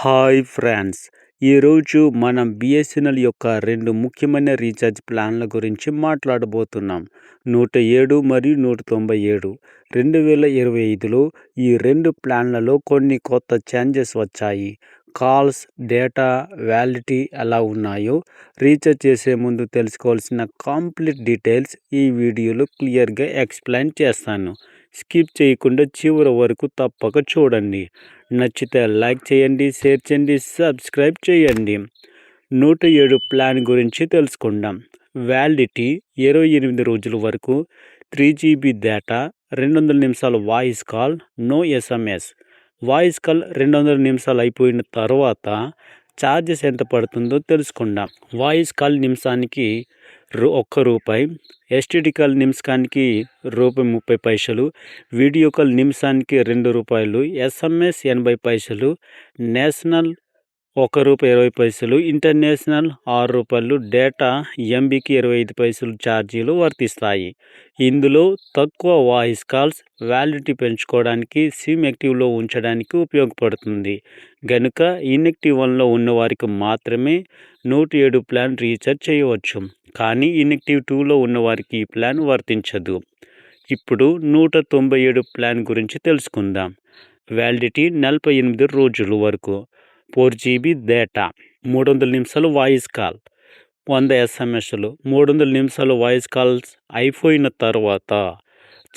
Hi friends. ఈరోజు మనం BSNL యొక్క రెండు ముఖ్యమైన రీఛార్జ్ ప్లాన్ల గురించి మాట్లాడబోతున్నాం. నూట ఏడు మరియు నూట తొంభై ఏడు. రెండు వేల ఇరవై ఐదులో ఈ రెండు ప్లాన్లలో కొన్ని కొత్త చేంజెస్ వచ్చాయి. కాల్స్ డేటా వ్యాలిటీ ఎలా ఉన్నాయో రీఛార్జ్ చేసే ముందు తెలుసుకోవాల్సిన కంప్లీట్ డీటెయిల్స్ ఈ వీడియోలో క్లియర్గా ఎక్స్ప్లెయిన్ చేస్తాను. స్కిప్ చేయకుండా చివరి వరకు తప్పక చూడండి. నచ్చితే లైక్ చేయండి షేర్ చేయండి సబ్స్క్రైబ్ చేయండి. నూట ఏడు ప్లాన్ గురించి తెలుసుకుందాం. వ్యాలిడిటీ ఇరవై ఎనిమిది రోజుల వరకు త్రీ జీబీ డేటా రెండు వందల నిమిషాల voice call no SMS voice call రెండు వందల నిమిషాలు అయిపోయిన తర్వాత ఛార్జెస్ ఎంత పడుతుందో తెలుసుకుందాం. వాయిస్ కాల్ నిమిషానికి ఒక్క రూపాయి. ఎస్టీడీ కాల్ నిమిషానికి రూపాయి ముప్పై పైసలు. వీడియో కాల్ నిమిషానికి రెండు రూపాయలు. ఎస్ఎంఎస్ ఎనభై పైసలు. నేషనల్ ఒక రూపాయి ఇరవై పైసలు. ఇంటర్నేషనల్ ఆరు రూపాయలు. డేటా ఎంబీకి ఇరవై ఐదు పైసలు ఛార్జీలు వర్తిస్తాయి. ఇందులో తక్కువ వాయిస్ కాల్స్ వ్యాలిడిటీ పెంచుకోవడానికి సిమ్ యాక్టివ్లో ఉంచడానికి ఉపయోగపడుతుంది. గనుక ఇన్యాక్టివ్ వన్లో ఉన్నవారికి మాత్రమే నూట ఏడు ప్లాన్ రీఛార్జ్ చేయవచ్చు. కానీ ఇన్యాక్టివ్ టూలో ఉన్నవారికి ఈ ప్లాన్ వర్తించదు. ఇప్పుడు నూట తొంభై ఏడు ప్లాన్ గురించి తెలుసుకుందాం. వ్యాలిడిటీ నలభై ఎనిమిది రోజుల వరకు. ఫోర్ జీబీ డేటా మూడు వందల నిమిషాలు వాయిస్ కాల్ వంద ఎస్ఎంఎస్లు మూడు వందల నిమిషాలు వాయిస్ కాల్స్ అయిపోయిన తర్వాత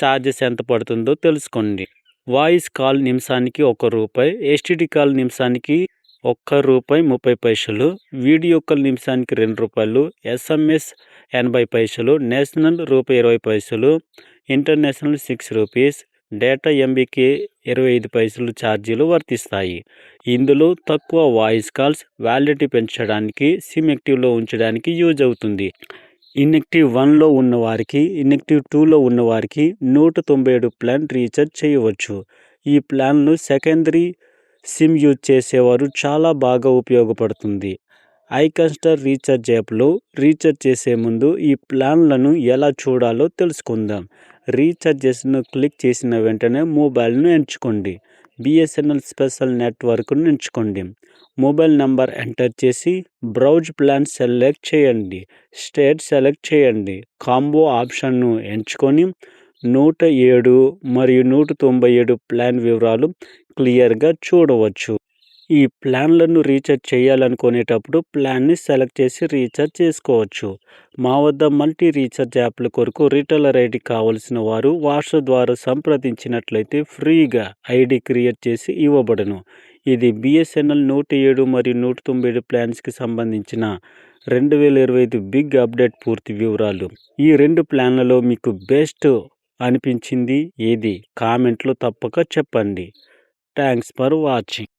ఛార్జెస్ ఎంత పడుతుందో తెలుసుకోండి. వాయిస్ కాల్ నిమిషానికి ఒక రూపాయి ఎస్టీడీ కాల్ నిమిషానికి ఒక్క రూపాయి ముప్పై పైసలు వీడియో కాల్ నిమిషానికి రెండు రూపాయలు ఎస్ఎంఎస్ ఎనభై పైసలు నేషనల్ రూపాయి ఇరవై పైసలు ఇంటర్నేషనల్ సిక్స్ రూపీస్ డేటా ఎంబీకి ఇరవై ఐదు పైసలు ఛార్జీలు వర్తిస్తాయి. ఇందులో తక్కువ వాయిస్ కాల్స్ వ్యాలిడిటీ పెంచడానికి సిమ్ యాక్టివ్లో ఉంచడానికి యూజ్ అవుతుంది. ఇన్యాక్టివ్ వన్లో ఉన్నవారికి ఇన్యాక్టివ్ టూలో ఉన్నవారికి నూట తొంభై ఏడు ప్లాన్ రీఛార్జ్ చేయవచ్చు. ఈ ప్లాన్ను సెకండరీ సిమ్ యూజ్ చేసేవారు చాలా బాగా ఉపయోగపడుతుంది. ఐకాన్స్టార్ రీఛార్జ్ యాప్లో రీఛార్జ్ చేసే ముందు ఈ ప్లాన్లను ఎలా చూడాలో తెలుసుకుందాం. రీఛార్జ్ చేసిన క్లిక్ చేసిన వెంటనే మొబైల్ను ఎంచుకోండి. బిఎస్ఎన్ఎల్ స్పెషల్ నెట్వర్క్ను ఎంచుకోండి. మొబైల్ నంబర్ ఎంటర్ చేసి బ్రౌజ్ ప్లాన్ సెలెక్ట్ చేయండి. స్టేట్ సెలెక్ట్ చేయండి. కాంబో ఆప్షన్ను ఎంచుకొని నూట ఏడు మరియు నూట తొంభై ఏడు ప్లాన్ వివరాలు క్లియర్గా చూడవచ్చు. ఈ ప్లాన్లను రీఛార్జ్ చేయాలనుకునేటప్పుడు ప్లాన్ని సెలెక్ట్ చేసి రీఛార్జ్ చేసుకోవచ్చు. మా వద్ద మల్టీ రీఛార్జ్ యాప్ల కొరకు రిటైలర్ ఐడి కావలసిన వారు వాట్సాప్ ద్వారా సంప్రదించినట్లయితే ఫ్రీగా ఐడి క్రియేట్ చేసి ఇవ్వబడను. ఇది బిఎస్ఎన్ఎల్ నూట ఏడు మరియు నూట తొంభై ఏడు ప్లాన్స్కి సంబంధించిన రెండు వేల ఇరవై ఐదు బిగ్ అప్డేట్ పూర్తి వివరాలు. ఈ రెండు ప్లాన్లలో మీకు బెస్ట్ అనిపించింది ఏది? కామెంట్లో తప్పక చెప్పండి. Thanks for watching.